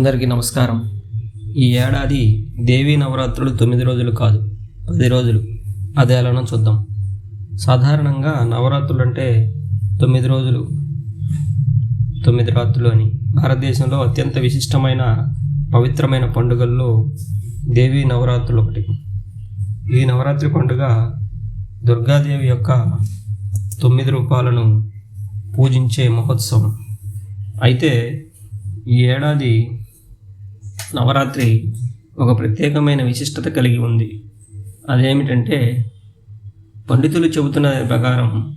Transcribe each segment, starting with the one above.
అందరికీ నమస్కారం. ఈ ఏడాది దేవీ నవరాత్రులు తొమ్మిది రోజులు కాదు పది రోజులు. అదే ఎలానో చూద్దాం. సాధారణంగా నవరాత్రులు అంటే తొమ్మిది రోజులు. తొమ్మిది రాత్రులు అని. భారతదేశంలో అత్యంత విశిష్టమైన పవిత్రమైన పండుగల్లో దేవీ నవరాత్రులు ఒకటి. ఈ నవరాత్రి పండుగ దుర్గాదేవి యొక్క తొమ్మిది రూపాలను పూజించే మహోత్సవం. అయితే ఈ ఏడాది నవరాత్రి ఒక ప్రత్యేకమైన విశిష్టత కలిగి ఉంది. అదేమిటంటే పండితులు చెబుతున్న ప్రకారం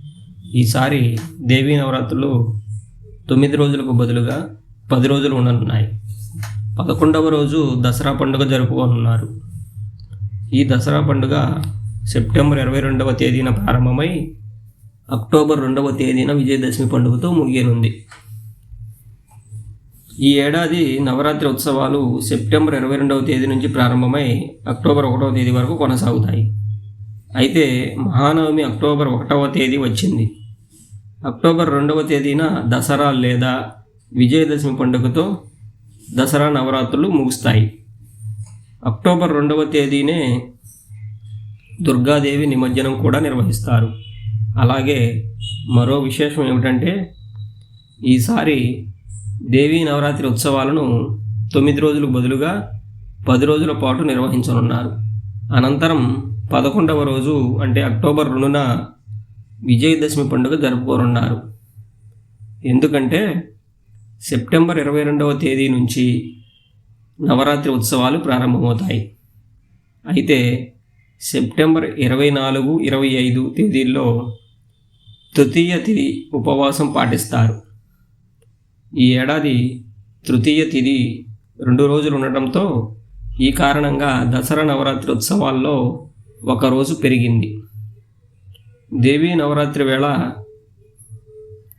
ఈసారి దేవీ నవరాత్రులు తొమ్మిది రోజులకు బదులుగా పది రోజులు ఉండనున్నాయి. పదకొండవ రోజు దసరా పండుగ జరుపుకోనున్నారు. ఈ దసరా పండుగ సెప్టెంబర్ ఇరవై రెండవ తేదీన ప్రారంభమై అక్టోబర్ రెండవ తేదీన విజయదశమి పండుగతో ముగియనుంది. ఈ ఏడాది నవరాత్రి ఉత్సవాలు సెప్టెంబర్ ఇరవై రెండవ తేదీ నుంచి ప్రారంభమై అక్టోబర్ ఒకటవ తేదీ వరకు కొనసాగుతాయి. అయితే మహానవమి అక్టోబర్ ఒకటవ తేదీ వచ్చింది. అక్టోబర్ రెండవ తేదీన దసరా లేదా విజయదశమి పండుగతో దసరా నవరాత్రులు ముగుస్తాయి. అక్టోబర్ రెండవ తేదీనే దుర్గాదేవి నిమజ్జనం కూడా నిర్వహిస్తారు. అలాగే మరో విశేషం ఏమిటంటే ఈసారి దేవీ నవరాత్రి ఉత్సవాలను తొమ్మిది రోజులకు బదులుగా పది రోజుల పాటు నిర్వహించనున్నారు. అనంతరం పదకొండవ రోజు అంటే అక్టోబర్ రెండున విజయదశమి పండుగ జరుపుకోనున్నారు. ఎందుకంటే సెప్టెంబర్ ఇరవై రెండవ తేదీ నుంచి నవరాత్రి ఉత్సవాలు ప్రారంభమవుతాయి. అయితే సెప్టెంబర్ ఇరవై నాలుగు ఇరవై ఐదు తేదీల్లో తృతీయ తిథి ఉపవాసం పాటిస్తారు. ఈ ఏడాది తృతీయ తిథి రెండు రోజులు ఉండటంతో ఈ కారణంగా దసరా నవరాత్రి ఉత్సవాల్లో ఒకరోజు పెరిగింది. దేవీ నవరాత్రి వేళ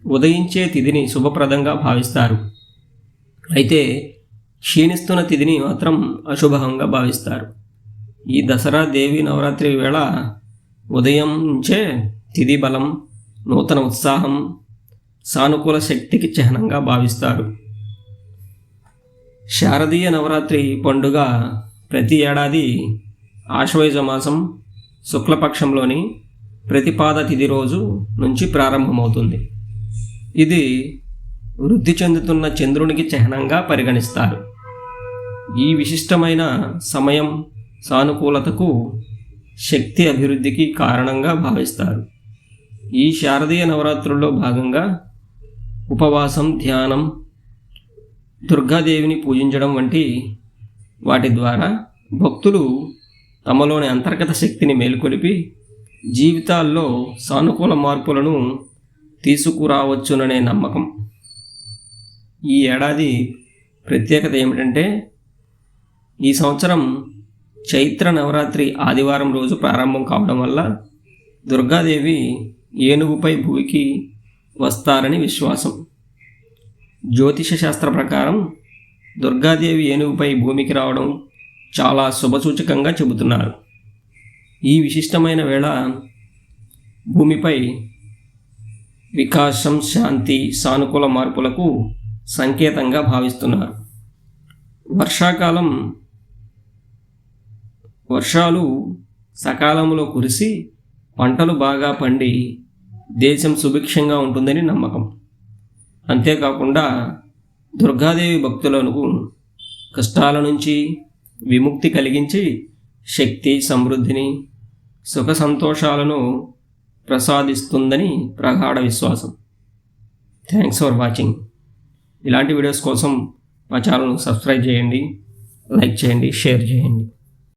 ఉదయించే తిథిని శుభప్రదంగా భావిస్తారు. అయితే క్షీణిస్తున్న తిథిని మాత్రం అశుభంగా భావిస్తారు. ఈ దసరా దేవి నవరాత్రి వేళ ఉదయం నుంచే తిథి బలం నూతన ఉత్సాహం సానుకూల శక్తికి చిహ్నంగా భావిస్తారు. శారదీయ నవరాత్రి పండుగ ప్రతి ఏడాది ఆశ్వయుజ మాసం శుక్లపక్షంలోని ప్రతిపాద తిథి రోజు నుంచి ప్రారంభమవుతుంది. ఇది వృద్ధి చెందుతున్న చంద్రునికి చిహ్నంగా పరిగణిస్తారు. ఈ విశిష్టమైన సమయం సానుకూలతకు శక్తి అభివృద్ధికి కారణంగా భావిస్తారు. ఈ శారదీయ నవరాత్రుల్లో భాగంగా ఉపవాసం ధ్యానం దుర్గాదేవిని పూజించడం వంటి వాటి ద్వారా భక్తులు తమలోని అంతర్గత శక్తిని మేలుకొలిపి జీవితాల్లో సానుకూల మార్పులను తీసుకురావచ్చుననే నమ్మకం. ఈ ఏడాది ప్రత్యేకత ఏమిటంటే ఈ సంవత్సరం చైత్ర నవరాత్రి ఆదివారం రోజు ప్రారంభం కావడం వల్ల దుర్గాదేవి ఏనుగుపై భూమికి వస్తారని విశ్వాసం. జ్యోతిష శాస్త్ర ప్రకారం దుర్గాదేవి ఏనుగుపై భూమికి రావడం చాలా శుభసూచకంగా చెబుతున్నారు. ఈ విశిష్టమైన వేళ భూమిపై వికాసం శాంతి సానుకూల మార్పులకు సంకేతంగా భావిస్తున్నారు. వర్షాకాలం వర్షాలు సకాలంలో కురిసి పంటలు బాగా పండి దేశం సుభిక్షంగా ఉంటుందని నమ్మకం. అంతేకాకుండా దుర్గాదేవి భక్తులకు కష్టాల నుంచి విముక్తి కలిగించి శక్తి సమృద్ధిని సుఖ సంతోషాలను ప్రసాదిస్తుందని ప్రగాఢ విశ్వాసం. థ్యాంక్స్ ఫర్ వాచింగ్ ఇలాంటి వీడియోస్ కోసం మా ఛానల్ను సబ్స్క్రైబ్ చేయండి లైక్ చేయండి షేర్ చేయండి.